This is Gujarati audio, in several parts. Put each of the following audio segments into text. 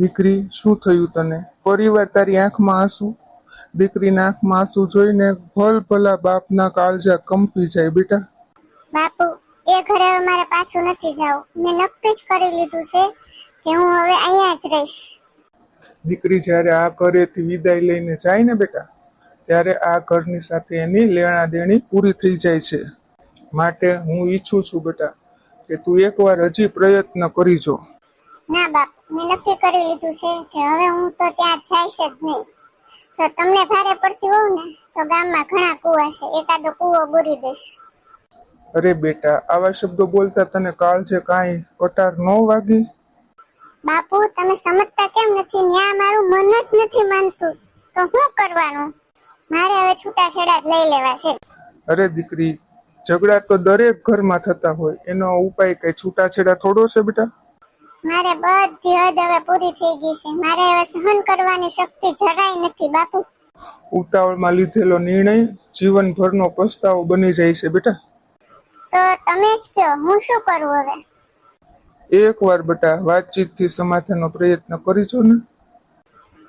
દીકરી શું થયું તને? ફરી વાર તારી આંખમાં આંસુ? દીકરીના આંખમાં આંસુ જોઈને ભલ ભલા બાપના કાળજા કંપી જાય બેટા. બાપુ એ ઘરે હવે મારે પાછું નથી જવું. મેં નક્કી જ કરી લીધું છે કે હું હવે અહીંયા જ રહીશ. દીકરી જ્યારે આ ઘરેથી વિદાય લઈને જાય ને બેટા ત્યારે આ ઘરની સાથે એની લેણા દેણી પૂરી થઈ જાય છે. માટે હું ઈચ્છું છું બેટા કે તું એકવાર હજી પ્રયત્ન કરી જો. ના બાપ મેં નક્કી કરી લીધું છે કે હવે હું તો ત્યાં જઈશ જ નહીં. જો તમને ભારે પડતી હોવ ને તો ગામમાં ઘણા કુવા છે એકાદો કુવો બોરી દઈશ. અરે બેટા આવા શબ્દો બોલતા તને કાળજે કાંઈ કટાર ન વાગી? બાપુ તમે સમજતા કેમ નથી? ન્યા મારું મન જ નથી માનતું. તો શું કરવાનું? મારે હવે છૂટાછેડા જ લઈ લેવા છે. અરે દીકરી ઝઘડા તો દરેક ઘરમાં થતા હોય. એનો ઉપાય કઈ છૂટાછેડા થોડો છે બેટા? મારે બધી હદ હવે પૂરી થઈ ગઈ છે. મારે હવે સહન કરવાની શક્તિ જરાય નથી બાપુ. ઉતાવળમાં લીધેલો નિર્ણય જીવનભરનો પસ્તાવો બની જાય છે બેટા. તો તમે જ કહો હું શું કરું હવે? એકવાર બેટા વાતચીતથી સમાધાનનો પ્રયત્ન કરીજો ને.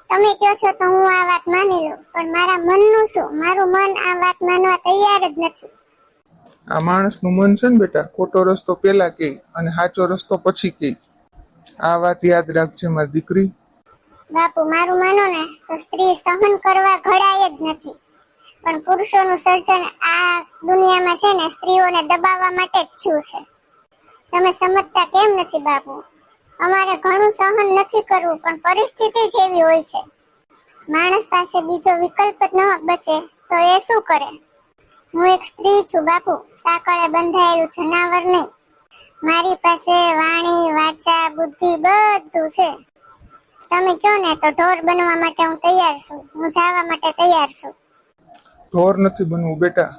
તમે કહો છો તો હું આ વાત માની લઉં પણ મારા મનનું શું? મારું મન આ વાત માનવા તૈયાર જ નથી. આ માણસનું મન છે ને બેટા ખોટો રસ્તો પેલા કે અને સાચો રસ્તો પછી કે આ વાત યાદ રાખજે મારી દીકરી. બાપુ, મારું માનો ને તો સ્ત્રી સહન કરવા ઘડાય જ નથી. પણ પુરુષોનું સર્જન આ દુનિયામાં છે ને સ્ત્રીઓને દબાવવા માટે જ થયું છે? તમે સમજતા કેમ નથી બાપુ? અમારે ઘણું સહન નથી કરવું, પણ પરિસ્થિતિ જેવી હોય છે. માણસ પાસે બીજો વિકલ્પ ન બચે, તો એ શું કરે? હું એક સ્ત્રી છું બાપુ. સાંકળે બંધાયેલું જનાવર નહીં. મારી પાસે વાણી વાચા બુદ્ધિ બધું છે. તમે કહો ને તો ઢોર બનવા માટે હું તૈયાર છું. હું જવા માટે તૈયાર છું. ઢોર નથી બનવું બેટા.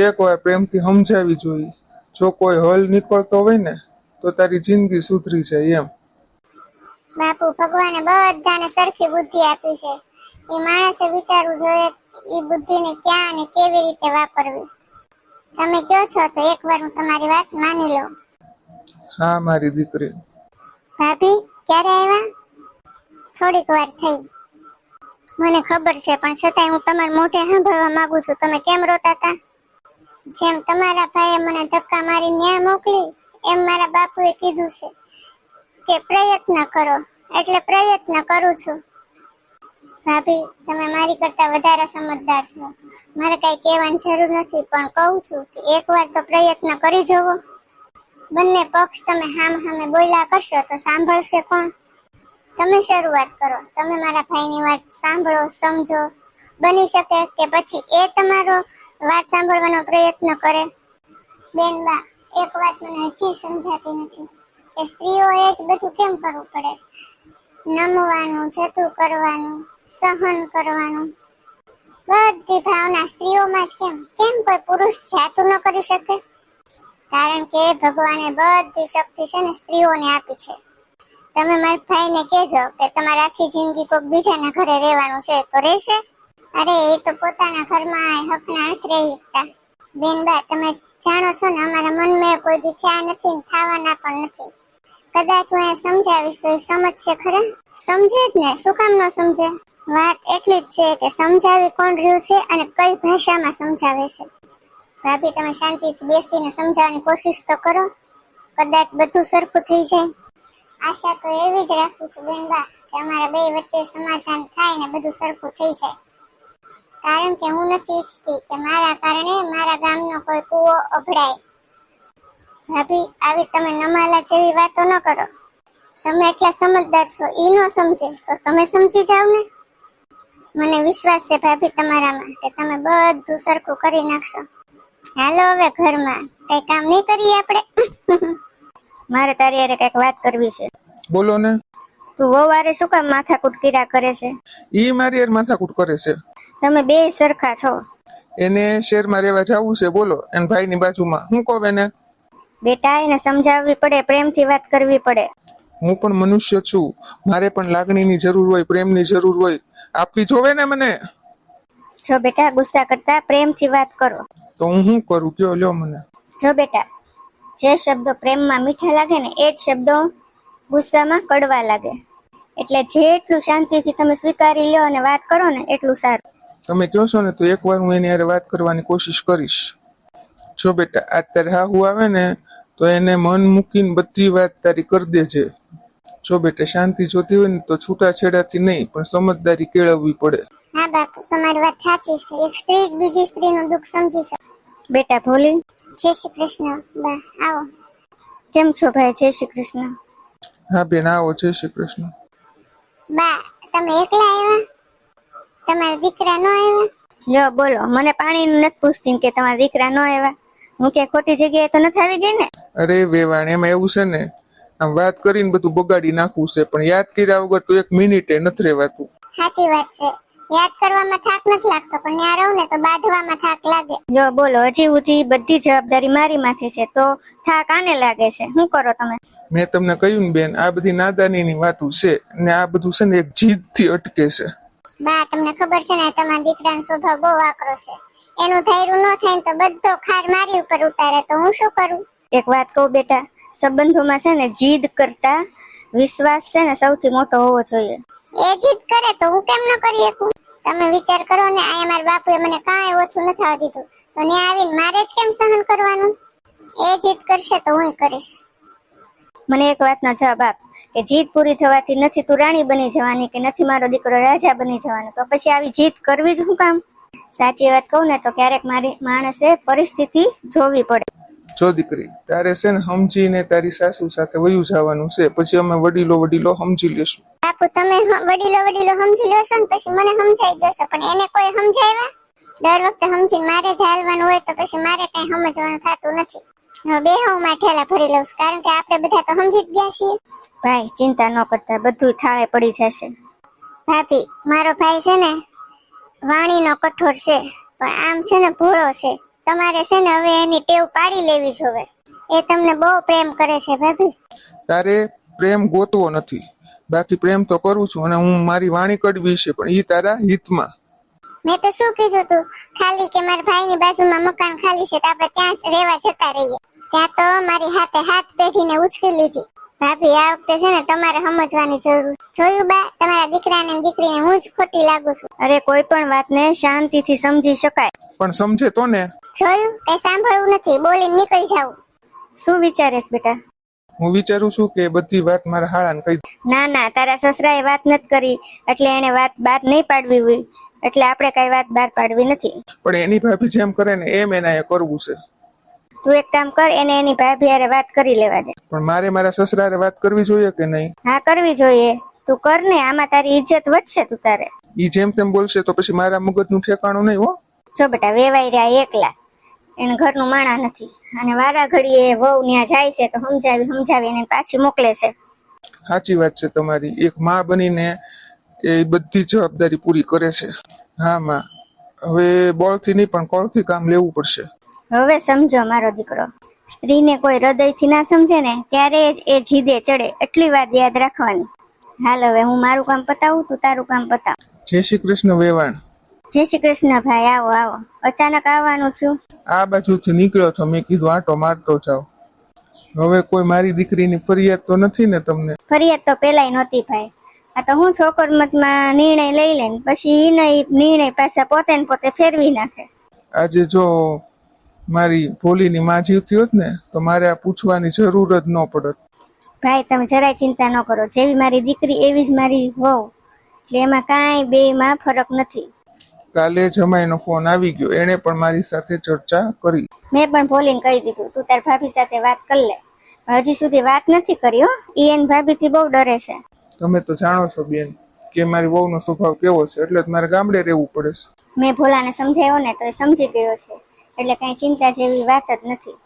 એકવાર પ્રેમથી સમજાવી જોઈએ જો કોઈ હલ નીકળતો હોય ને તો તારી જિંદગી સુધરી જાય એમ. બાપુ ભગવાને બધાને સરખી બુદ્ધિ આપી છે. એ માણસે વિચારવું જોઈએ એ બુદ્ધિને ક્યાં અને કેવી રીતે વાપરવી. તમે કહો છો તો એકવાર હું તમારી વાત માની લઉં. હા, મારી દીકરી. ભાભી, ક્યારે આવ્યા? થોડીક વાર થઈ. મને ખબર છે, પણ છતાંય હું તમારા મોઢે સાંભળવા માંગુ છું. તમે કેમ રોતા હતા? જેમ તમારા ભાઈએ મને ધક્કા મારી ન્યા મોકલી, એમ મારા બાપુએ કીધું છે કે પ્રયત્ન કરો, એટલે પ્રયત્ન કરું છું. ભાભી, તમે મારી કરતા વધારે સમજદાર છો. મારે કઈ કહેવાની જરૂર નથી, પણ કહું છું કે એકવાર તો પ્રયત્ન કરી જોવો. બંને પક્ષ તમે હામ હામે બોલ્યા કરશો તો સાંભળશે કોણ? તમે શરૂઆત કરો. તમે મારા ભાઈની વાત સાંભળો, સમજો. બની શકે કે પછી એ તમારો વાત સાંભળવાનો પ્રયત્ન કરે? બેન બા, એક વાત મને હજી સમજાતી નથી કે સ્ત્રીઓએ જ બધું કેમ કરવું પડે? નમવાનું, જતું કરવાનું, સહન કરવાનું. બધી ભાવના સ્ત્રીઓમાં જ કેમ? કેમ કોઈ પુરુષ જાતું ન કરી શકે? કારણ કે ભગવાને બધી શક્તિ છે ને સ્ત્રીઓને આપી છે. તમે મારા ભાઈને કહેજો કે તમારે આખી જિંદગી કોઈક બીજાના ઘરે રહેવાનું છે તો રહેશે. અરે, એ તો પોતાના ઘરમાં હકના હાથ હિકતા બેનબા તમે જાણો છો ને, અમારા મનમાં કોઈ દી નથી થવાના પણ નથી. કદાચ હું એ સમજાવીશ તો એ સમજશે ખરા? સમજે જ ને, શું કામ ન સમજે? વાત એટલી જ છે કે સમજાવી કોણ રહ્યું છે અને કઈ ભાષામાં સમજાવે છે? ભાભી, તમે શાંતિથી બેસીને સમજાવવાની કોશિશ તો કરો. કદાચ બધું સરખું થઈ જાય. આશા તો એવી જ રાખું છું બેનબા, કે અમારા બે વચ્ચે સમાધાન થાય ને બધું સરખું થઈ જાય. કારણ કે હું નથી ઈચ્છતી કે મારા કારણે મારા ગામનો કોઈ કૂવો અભડાય. ભાભી, આવી તમે નમાલા જેવી વાતો ન કરો. તમે એટલા સમજદાર છો, ઈ ન સમજે. તો તમે સમજી જાવ ને. મને વિશ્વાસ છે ભાભી તમારામાં, કે તમે બધું સરખું કરી નાખશો. હાલો હવે ઘરમાં. કઈ કામ નહીં કરીએ આપણે? મારે તારી હારે કંઈક વાત કરવી છે. બોલો ને. તું વવારે શું કામ માથાકૂટ કીરા કરે છે? ઈ મારી યાર માથાકૂટ કરે છે. તમે બે સરખા છો. એને શહેરમાં રહેવા જવું છે બોલો. એન ભાઈની બાજુમાં. હું કહું એને? બેટા એને સમજાવવી પડે પ્રેમથી વાત કરવી પડે. હું પણ મનુષ્ય છું. મારે પણ લાગણીની જરૂર હોય પ્રેમની જરૂર હોય. આપવી જોવે ને મને? જો બેટા ગુસ્સા કરતા પ્રેમથી વાત કરો. તો હું શું કરું? કયો લ્યો મને. જો બેટા જે શબ્દો પ્રેમમાં મીઠા લાગે ને એ જ શબ્દો ગુસ્સામાં કડવા લાગે. એટલે જેટલું શાંતિથી તમે સ્વીકારી લો અને વાત કરો ને એટલું સારું. તમે કહો છો ને તો એકવાર હું એની હારે વાત કરવાની કોશિશ કરીશ. જો બેટા આ અત્યારે હાહુ આવે ને તો એને મન મૂકીને બધી વાત તારી કરી દેજે. જો બેટા શાંતિ જોતી હોય ને તો છૂટાછેડાથી નહીં પણ સમજદારી કેળવવી પડે. હા બાપુ તમારી વાત સાચી છે. એક સ્ત્રી જ બીજી સ્ત્રીનું દુઃખ સમજી શકે. બેટા ભોલી? જય શ્રી કૃષ્ણ. બા આવો. કેમ છો ભાઈ? જય શ્રી કૃષ્ણ. હા બેન આવો. જય શ્રી કૃષ્ણ. બા તમે એકલા આવ્યા? તમારા દીકરા ન આવ્યા? લ્યો બોલો. મને પાણીનું નથી પૂછતી કે તમારા દીકરા ન આવ્યા. હું કે ખોટી જગ્યાએ તો નથી આવી ગઈ ને? અરે વેવાણ એમાં એવું છે ને આમ વાત કરીને બધું બગાડી નાખવું છે પણ યાદ કર્યા વગર તો એક મિનિટે નથી રહેવાતું. સાચી વાત છે. યાદ કરવામાં થાક નથી લાગતો પણ ત્યાં રહું ને તો બાંધવામાં થાક લાગે. જો બોલો હજી સુધી બધી જવાબદારી મારી માથે છે તો થાક આને લાગે છે? શું કરો તમે? મેં તમને કહ્યું ને બેન આ બધી નાદાનીની વાતો છે ને આ બધું છે ને એક જીદથી અટકે છે. બા તમને ખબર છે ને તમારા દીકરાનો સ્વભાવ બહુ આકરો છે. એનું ધૈર્ય ન થાય તો બધો ખાર મારી ઉપર ઉતારે તો હું શું કરું? એક વાત કહું બેટા સંબંધોમાં છે ને જીદ કરતા વિશ્વાસ છે ને સૌથી મોટો હોવો જોઈએ. એ જીદ કરે તો હું કેમ ન કરી શકું? તમે વિચાર કરો ને આ મારા બાપુએ મને કાંઈ ઓછું નથી આવી દીધું. તો ત્યાં આવીને મારે જ કેમ સહન કરવાનું? એ જીદ કરશે તો હું કરીશ. મને એક વાતનો જવાબ આપ કે જીદ પૂરી થવાથી નથી તું રાણી બની જવાની કે નથી મારો દીકરો રાજા બની જવાનો? તો પછી આવી જીદ કરવી જ હું કામ? સાચી વાત કહું ને તો ક્યારેક મારી માણસે પરિસ્થિતિ જોવી પડે. જો દીકરી તારે છે ને સમજીને તારી સાસુ સાથે વયું જવાનું છે પછી અમે વડીલો વડીલો સમજી લેશું. બાપુ તમે વડીલો વડીલો સમજી લેશો ને પછી મને સમજાઈ જશે પણ એને કોઈ સમજાવ્યા દર વખતે સમજીને મારે જ હોય તો પછી મારે કઈ સમજવાનું થતું નથી. બે હું માં ઠેલા ભરી લઉં છું કારણ કે આપણે બધા તો સમજી જ ગયા છીએ. ભાઈ ચિંતા ન કરતા બધું થાળે પડી જશે. ભાભી મારો ભાઈ છે ને વાણીનો કઠોર છે પણ આમ છે ને ભોળો છે. તમારે છે ને હવે એની ટેવ પાડી લેવી જોવે એ તમને બહુ પ્રેમ કરે છે ભાભી. તારે પ્રેમ ગોતવો નથી. બાકી પ્રેમ તો કરું છું અને હું મારી વાણી કડવી છે પણ એ તારા હિતમાં. મેં તો શું કીધું તું? ખાલી કે મારા ભાઈની બાજુમાં મકાન ખાલી છે તો આપણે ત્યાં જ રહેવા જતા રહીએ. ત્યાં તો મારી હાથે હાથ બેઠીને ઉચકી લીધી. ભાભી આ વખતે છે ને તમારે સમજવાની જરૂર. જોયું બા તમારા દીકરાને દીકરીને હું જ ખોટી લાગુ છું. અરે કોઈ પણ વાતને શાંતિથી સમજી શકાય. પણ સમજે તો ને. જોયું? કઈ સાંભળવું નથી. બોલીને નીકળી જાવું શું વિચારેશ બેટા? હું વિચારું છું કે બધી વાત મારા હાળાને કહી ના ના તારા સસરાએ વાત નથી કરી. એટલે એને વાત બહાર નહીં પાડવી હોય. એટલે આપણે કઈ વાત બહાર પાડવી નથી. પણ એની ભાભી જેમ કરે ને એમ એના એ કરવું છે. તું એક કામ કર એને એની ભાભી હારે વાત કરી લેવા દે. પણ મારે મારા સસરારે વાત કરવી જોઈએ કે નહીં? હા કરવી જોઈએ. તું કર ને આમાં તારી ઇજ્જત વધશે તું તારે. ઈ જેમ તેમ બોલશે તો પછી મારા મગજનું ઠેકાણું નહીં હો. જો બેટા વેવાઈ રહ્યા એકલા. એને ઘરનું માણા નથી. અને વારા ઘડીએ વહુ ત્યાં જાય છે તો સમજાવી સમજાવી એને પાછી મોકલે છે. સાચી વાત છે તમારી. એક માં બનીને એ બધી જવાબદારી પૂરી કરે છે. હા માં. હવે બળથી નહીં પણ કળથી કામ લેવું પડશે. હવે સમજો મારો દીકરો. સ્ત્રીને કોઈ હૃદયથી ના સમજે ને ત્યારે જ એ જીદે ચડે. એટલી વાત યાદ રાખવાની. હાલ હવે હું મારું કામ પતાવું તું તારું કામ પતાવ જય શ્રી કૃષ્ણ વેવાણ. જય શ્રી કૃષ્ણ ભાઈ આવો આવો. અચાનક આવવાનું છું. આ બાજુથી નીકળ્યો તો મેં કીધું આટો મારતો જાઓ. હવે કોઈ મારી દીકરીની ફરિયાદ તો નથી ને તમને? ફરિયાદ તો પેલાય નહોતી ભાઈ. આ તો હું છોકરમતમાં નિર્ણય લઈ લે પછી ઈ નિર્ણય પાછા પોતે ને પોતે ફેરવી નાખે. આજે જો મારી ભોલીની માં જીવતી હોત ને તો મારે આ પૂછવાની જરૂર જ ન પડત. ભાઈ તમે જરાય ચિંતા ન કરો. જેવી મારી દીકરી એવી જ મારી હોવ એટલે એમાં કાંઈ બે માં ફરક નથી. કાલે જમાઈનો ફોન આવી ગયો. એણે પણ મારી સાથે ચર્ચા કરી. મેં પણ ભોલીને કહી દીધું તું તાર ભાભી સાથે વાત કરી લે. હજી સુધી વાત નથી કરી હો. ઈ એન ભાભી થી બહુ ડરે છે. તમે તો જાણો છો બેન કે મારી વહુનો સ્વભાવ કેવો છે એટલે મારે ગામડે રહેવું પડે છે. મેં ભોલાને સમજાવ્યો ને તો એ સમજી ગયો છે એટલે કઈ ચિંતા જેવી વાત જ નથી.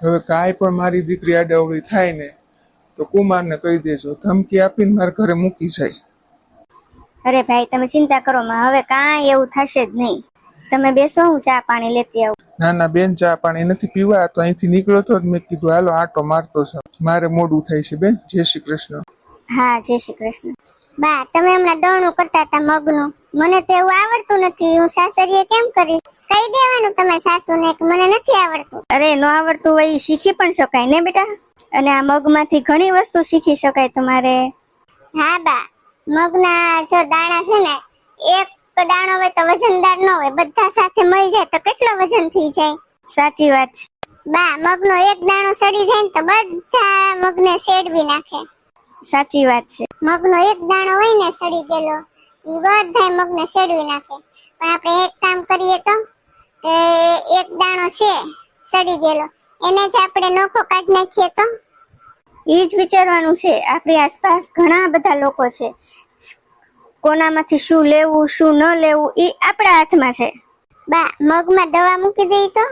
હવે કાંઈ પણ મારી દીકરી આડાવડી થાય ને તો કુમારને કહી દેજો ધમકી આપીને મારા ઘરે મૂકી જાય. અરે ભાઈ તમે ચિંતા કરો માં હવે કાંઈ એવું થશે જ નહીં. તમે બેસો હું ચા પાણી લેતી આવું. ના ના બેન ચા પાણી નથી પીવા તો અહીંથી નીકળો તો મેં કીધું હાલો આટો મારતો છે. મારે મોડું થાય છે બેન. જય શ્રી કૃષ્ણ. હા જય શ્રી કૃષ્ણ. બા તમે હમણાં દોણું કરતા હતા મગનું. મને તો એવું આવડતું નથી. હું સાસરીએ કેમ કરીશ? કહી દેવાનું તમારા સાસુને કે મને નથી આવડતું. અરે ન આવડતું હોય એ શીખી પણ શકાય ને બેટા? અને આ મગમાંથી ઘણી વસ્તુ શીખી શકાય તમારે. હા બા. મગના જો દાણા છે ને એક દાણો હોય તો વજનદાર ન હોય બધા સાથે મળી જાય તો કેટલો વજન થઈ જાય? સાચી વાત છે. બા મગનો એક દાણો સડી જાય ને તો બધા મગને શેડવી નાખે. સાચી વાત છે. મગનો એક દાણો હોય ને સડી ગયેલો એ બધા મગને શેડવી નાખે. પણ આપણે એક કામ કરીએ તો એક દાણો છે સડી ગયેલો એને જ આપણે નોખો કાઢી નાખીએ તો? એ જ વિચારવાનું છે. આપણી આસપાસ ઘણા બધા લોકો છે. કોનામાંથી શું લેવું શું ન લેવું એ આપણા હાથમાં છે. બા મગમાં દવા મૂકી દઈ તો?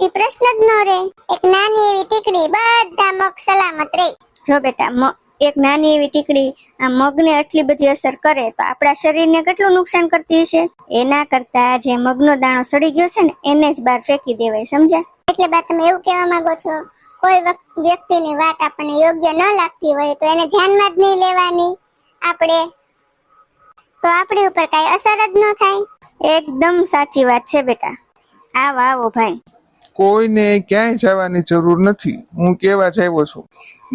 એ પ્રશ્ન જ ન રહે. એક નાની એવી ટીકડી બધા મગ સલામત રહે. જો બેટા એક નાની એવી ટીકડી આ મગને આટલી બધી અસર કરે તો આપણા શરીરને કેટલું નુકસાન કરતી હશે? એના કરતા જે મગનો દાણો સડી ગયો છે ને એને જ બહાર ફેંકી દેવાય સમજ્યા? એટલે બા તમે એવું કહેવા માંગો છો? કોઈ વ્યક્તિની વાત આપણને યોગ્ય ન લાગતી હોય તો એને ધ્યાનમાં જ નહીં લેવાની. આપણે તો આપણી ઉપર કાંઈ અસર જ ન થાય. એકદમ સાચી વાત છે બેટા. આવો આવો ભાઈ. કોઈને ક્યાંય જવાની જરૂર નથી. હું કેવા જ આવ્યો છું.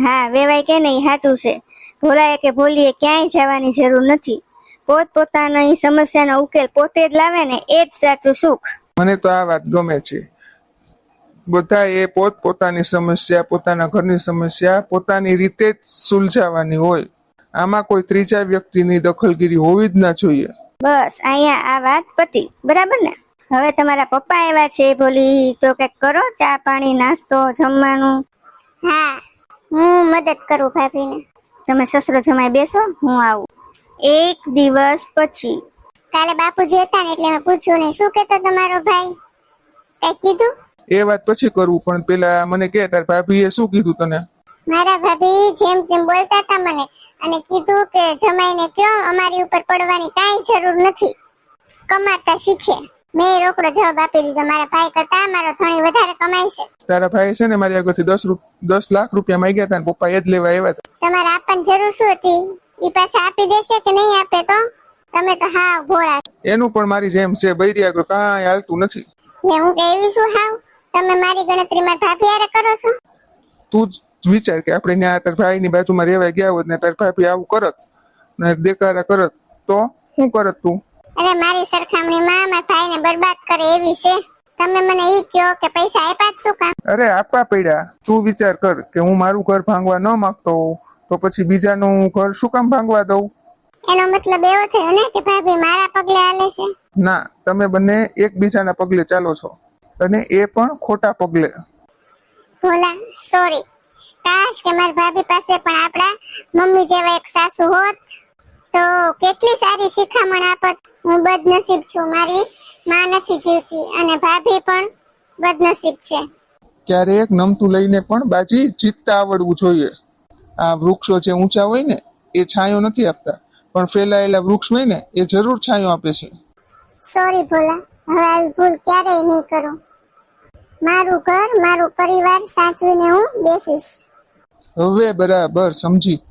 હા વેવાય કે નહીં સાચું છે. ભોલાએ કે ભોલીએ ક્યાંય જવાની જરૂર નથી. પોત પોતાની સમસ્યાનો ઉકેલ પોતે જ લાવે ને એ જ સાચું સુખ. મને તો આ વાત ગમે છે. બધા એ પોત પોતાની સમસ્યા પોતાના ઘરની સમસ્યા પોતાની રીતે જ સુલઝાવવાની હોય. આમાં કોઈ ત્રીજા વ્યક્તિની દખલગીરી હોવી જ ના જોઈએ. બસ અહીંયા આ વાત પતી. બરાબર ને? હવે તમારા પપ્પા આવ્યા છે ભોલી તો કંઈક કરો? ચા પાણી નાસ્તો જમવાનું? હા. હું મદદ કરું ભાભીને. તમે સસરો જમાઈ બેસો હું આવું. એક દિવસ પછી. કાલે બાપુજી હતા ને એટલે મેં પૂછ્યું નહીં. શું કહેતો તમારો ભાઈ? કઈ કીધું? એ વાત પછી કરવું પણ પેલા મને કે તાર ભાભીએ શું કીધું તને? મારા ભાભી જેમ તેમ બોલતા હતા મને અને કીધું કે જમાઈને કયો અમારી ઉપર પડવાની કાંઈ જરૂર નથી. કમાતા શીખે. મેં રોકડો જવાબ આપી દીધો મારા ભાઈ કરતા મારો ધણી વધારે કમાય છે. તારા ભાઈ છે ને મારી આગળથી દસ દસ લાખ રૂપિયા માંગ્યા હતા પપ્પા એ જ લેવા આવ્યા હતા. તમારે આપવાની જરૂર શું હતી? ઈ પાછા આપી દેશે કે નહીં આપે તો? તમે તો હાવ ભોળા એનું પણ મારી જેમ છે બૈરી આગળ કાંઈ હાલતું નથી. ને હું કેવી છું હાવ. તમે મારી ગણતરીમાં ભાભી કરો છો? તું જ વિચાર કે આપણે ત્યાં તાર ભાઈની બાજુમાં રહેવા ગયા હોત ને તાર ભાભી આવું કરત ને દેખાડા કરત તો શું કરત તું? અરે મારી સરખામણીમાં મારા ભાઈને બરબાદ કરે એવી છે. તમે મને ઈ કયો કે પૈસા આપ્યા જ શું કામ? અરે આપવા પડ્યા. તું વિચાર કર કે હું મારું ઘર ભાંગવા ન માંગતો તો પછી બીજાનું ઘર શું કામ ભાંગવા દઉં? એનો મતલબ એવો થયો ને કે ભાભી મારા પગલે હાલે છે. ના તમે બંને એકબીજાના પગલે ચાલો છો. અને એ પણ ખોટા પગલે. ભોલા સોરી કાશ કે મારી ભાભી પાસે પણ આપણા મમ્મી જેવા એક સાસુ હોત તો કેટલી સારી શિખામણ આપત. હું બદનસીબ છું મારી માં નથી જીવતી અને ભાભી પણ બદનસીબ છે. ક્યારેક નમતું લઈને પણ બાજી જીતતા આવડવું જોઈએ. આ વૃક્ષો જે ઊંચા હોય ને એ છાંયો નથી આપતા. પણ ફેલાયેલા વૃક્ષ હોય ને એ જરૂર છાંયો આપે છે. સોરી ભોલા હવે ભૂલ ક્યારેય નહીં કરું. મારું ઘર મારું પરિવાર સાચવીને હું બેસીશ. હવે બરાબર સમજી.